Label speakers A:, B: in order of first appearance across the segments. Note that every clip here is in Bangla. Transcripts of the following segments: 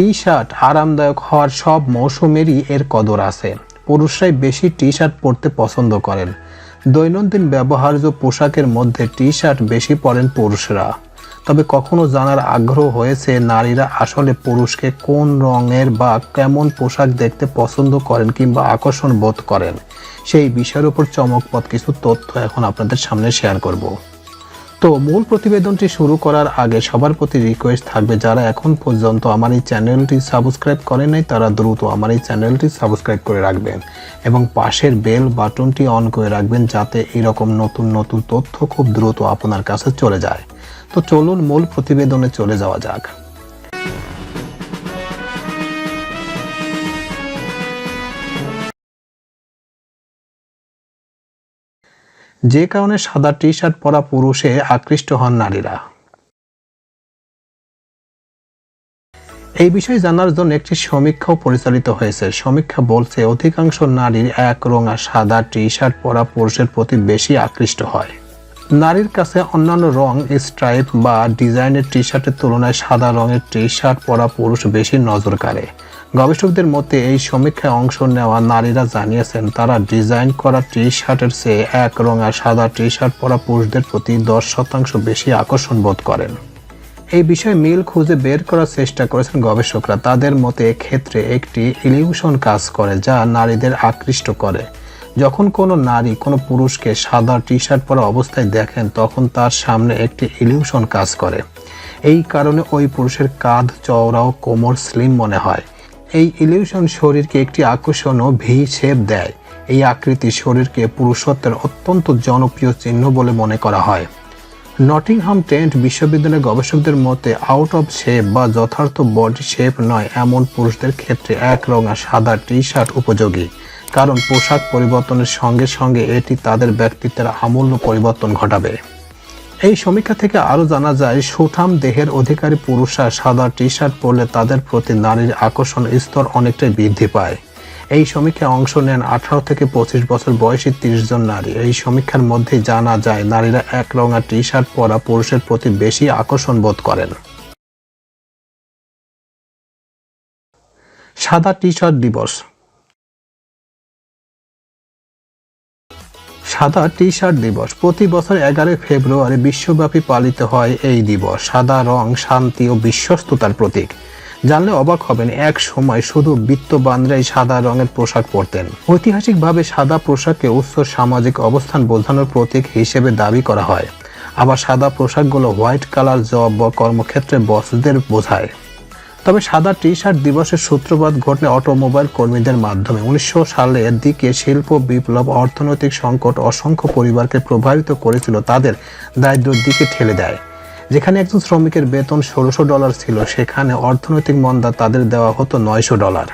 A: টি শার্ট আরামদায়ক হওয়ার সব মৌসুমেরই এর কদর আছে। পুরুষরাই বেশি টি শার্ট পরতে পছন্দ করেন। দৈনন্দিন ব্যবহার্য পোশাকের মধ্যে টি শার্ট বেশি পরেন পুরুষরা। তবে কখনো জানার আগ্রহ হয়েছে নারীরা আসলে পুরুষকে কোন রঙের বা কেমন পোশাক দেখতে পছন্দ করেন কিংবা আকর্ষণ বোধ করেন, সেই বিষয়ের উপর চমকপথ কিছু তথ্য এখন আপনাদের সামনে শেয়ার করব। তো মূল প্রতিবেদনটি শুরু করার আগে সবার প্রতি রিকোয়েস্ট থাকবে যারা এখন পর্যন্ত আমার এই চ্যানেলটি সাবস্ক্রাইব করেন নাই, তারা দ্রুত আমার এই চ্যানেলটি সাবস্ক্রাইব করে রাখবেন এবং পাশের বেল বাটনটি অন করে রাখবেন যাতে এরকম নতুন নতুন তথ্য খুব দ্রুত আপনার কাছে চলে যায়। তো চলুন মূল প্রতিবেদনে চলে যাওয়া যাক। যে কারণে সাদা টি শার্ট পরা পুরুষে আকৃষ্ট হন নারীরা। এই বিষয়ে জানার জন্য একটি সমীক্ষাও পরিচালিত হয়েছে। সমীক্ষা বলছে, অধিকাংশ নারীর এক রঙা সাদা টি শার্ট পরা পুরুষের প্রতি বেশি আকৃষ্ট হয়। নারীর কাছে অন্যান্য রং স্ট্রাইপ বা ডিজাইনের টি শার্টের তুলনায় সাদা রঙের টি শার্ট পরা পুরুষ বেশি নজর কাড়ে। গবেষকদের মতে, এই সমীক্ষায় অংশ নেওয়া নারীরা জানিয়েছেন, তারা ডিজাইন করা টি শার্টের চেয়ে এক রঙা সাদা টি শার্ট পরা পুরুষদের প্রতি দশ শতাংশ বেশি আকর্ষণ বোধ করেন। এই বিষয়ে মিল খুঁজে বের করার চেষ্টা করেছেন গবেষকরা। তাদের মতে ক্ষেত্রে একটি ইলিউশন কাজ করে, যা নারীদের আকৃষ্ট করে। যখন কোনো নারী কোনো পুরুষকে সাদা টি শার্ট পরা অবস্থায় দেখেন, তখন তার সামনে একটি ইলিউশন কাজ করে। এই কারণে ওই পুরুষের কাঁধ চওড়াও কোমর স্লিম মনে হয়। এই ইলিউশন শরীরকে একটি আকর্ষণ ও ভি শেপ দেয়। এই আকৃতি শরীরকে পুরুষত্বের অত্যন্ত জনপ্রিয় চিহ্ন বলে মনে করা হয়। নটিংহাম টেন্ট বিশ্ববিদ্যালয়ের গবেষকদের মতে, আউট অফ শেপ বা যথার্থ বডি শেপ নয়, এমন পুরুষদের ক্ষেত্রে এক রঙা সাদা টি শার্ট উপযোগী। কারণ পোশাক পরিবর্তনের সঙ্গে সঙ্গে এটি তাদের ব্যক্তিত্বের আমূল্য পরিবর্তন ঘটাবে। এই সমীক্ষা থেকে আরও জানা যায়, সুঠাম দেহের অধিকারী পুরুষরা সাদা টি শার্ট পরলে তাদের প্রতি নারীর আকর্ষণ স্তর অনেকটাই বৃদ্ধি পায়। এই সমীক্ষায় অংশ নেন আঠারো থেকে পঁচিশ বছর বয়সী তিরিশ জন নারী। এই সমীক্ষার মধ্যে জানা যায়, নারীরা এক রঙা টি শার্ট পরা পুরুষের প্রতি বেশি আকর্ষণ বোধ করেন। সাদা টি শার্ট দিবস। সাদা টি শার্ট দিবস। প্রতি বছর এগারোই ফেব্রুয়ারি বিশ্বব্যাপী পালিত হয় এই দিবস। সাদা রং, শান্তি ও বিশ্বস্ততার প্রতীক। জানলে অবাক হবেন, এক সময় শুধু বিত্তবানরাই সাদা রঙের পোশাক পরতেন। ঐতিহাসিকভাবে সাদা পোশাককে উচ্চ সামাজিক অবস্থান বোঝানোর প্রতীক হিসেবে দাবি করা হয়। আবার সাদা পোশাকগুলো হোয়াইট কালার জব বা কর্মক্ষেত্রে বসদের বোঝায়। তবে সাদা টি শার্ট দিবসের সূত্রপাত ঘটলে অটোমোবাইল কর্মীদের মাধ্যমে। উনিশশো সালের দিকে শিল্প বিপ্লব, অর্থনৈতিক সংকট অসংখ্য পরিবারকে প্রভাবিত করেছিল, তাদের দারিদ্রের দিকে ঠেলে দেয়। যেখানে একজন শ্রমিকের বেতন ষোলোশো ডলার ছিল, সেখানে অর্থনৈতিক মন্দা তাদের দেওয়া হতো নয়শো ডলার।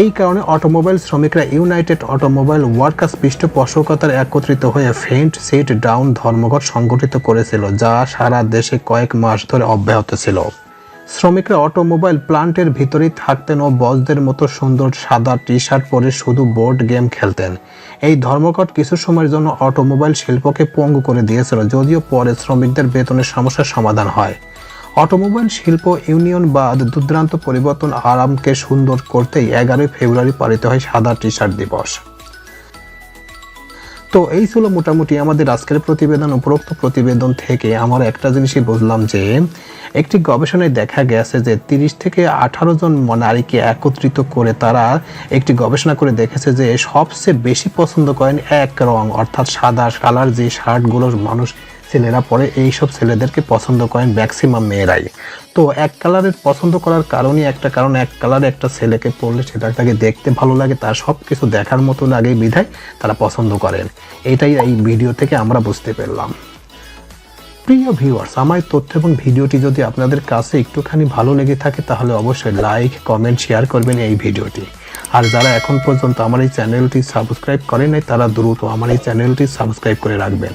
A: এই কারণে অটোমোবাইল শ্রমিকরা ইউনাইটেড অটোমোবাইল ওয়ার্কার্স পৃষ্ঠপোষকতার একত্রিত হয়ে ফেন্ট সিট ডাউন ধর্মঘট সংগঠিত করেছিল, যা সারা দেশে কয়েক মাস ধরে অব্যাহত ছিল। শ্রমিকরা অটোমোবাইল প্লান্টের ভিতরেই থাকতেন ও বসদের মতো সুন্দর সাদা টি শার্ট পরে শুধু বোর্ড গেম খেলতেন। এই ধর্মঘট কিছু সময়ের জন্য অটোমোবাইল শিল্পকে পঙ্গু করে দিয়েছিল, যদিও পরে শ্রমিকদের বেতনের সমস্যার সমাধান হয়। অটোমোবাইল শিল্প ইউনিয়ন বাদ দুর্দান্ত পরিবর্তন আরামকে সুন্দর করতেই এগারোই ফেব্রুয়ারি পালিত হয় সাদা টি শার্ট দিবস। তো এই ছিল মোটামুটি আমাদের আজকের প্রতিবেদন, উপরোক্ত প্রতিবেদন থেকে আমার একটা জিনিসই বুঝলাম যে, একটি গবেষণায় দেখা গেছে যে তিরিশ থেকে আঠারো জন নারীকে একত্রিত করে তারা একটি গবেষণা করে দেখেছে যে সবচেয়ে বেশি পছন্দ করেন এক রং, অর্থাৎ সাদা কালার যে শার্টগুলো মানুষ ছেলেরা পরে এই সব ছেলেদেরকে পছন্দ করেন ম্যাক্সিমাম মেয়েরাই। তো এক কালারের পছন্দ করার কারণই একটা, কারণ এক কালারে একটা ছেলেকে পড়লে সেটা তাকে দেখতে ভালো লাগে, তার সব কিছু দেখার মতো লাগে বিধায় তারা পছন্দ করেন। এটাই এই ভিডিও থেকে আমরা বুঝতে পারলাম। প্রিয় ভিউয়ার্স আমার তথ্য এবং ভিডিওটি যদি আপনাদের কাছে একটুখানি ভালো লেগে থাকে, তাহলে অবশ্যই লাইক কমেন্ট শেয়ার করবেন এই ভিডিওটি আর যারা এখন পর্যন্ত আমার এই চ্যানেলটি সাবস্ক্রাইব করেন নাই, তারা দ্রুত আমার এই চ্যানেলটি সাবস্ক্রাইব করে রাখবেন।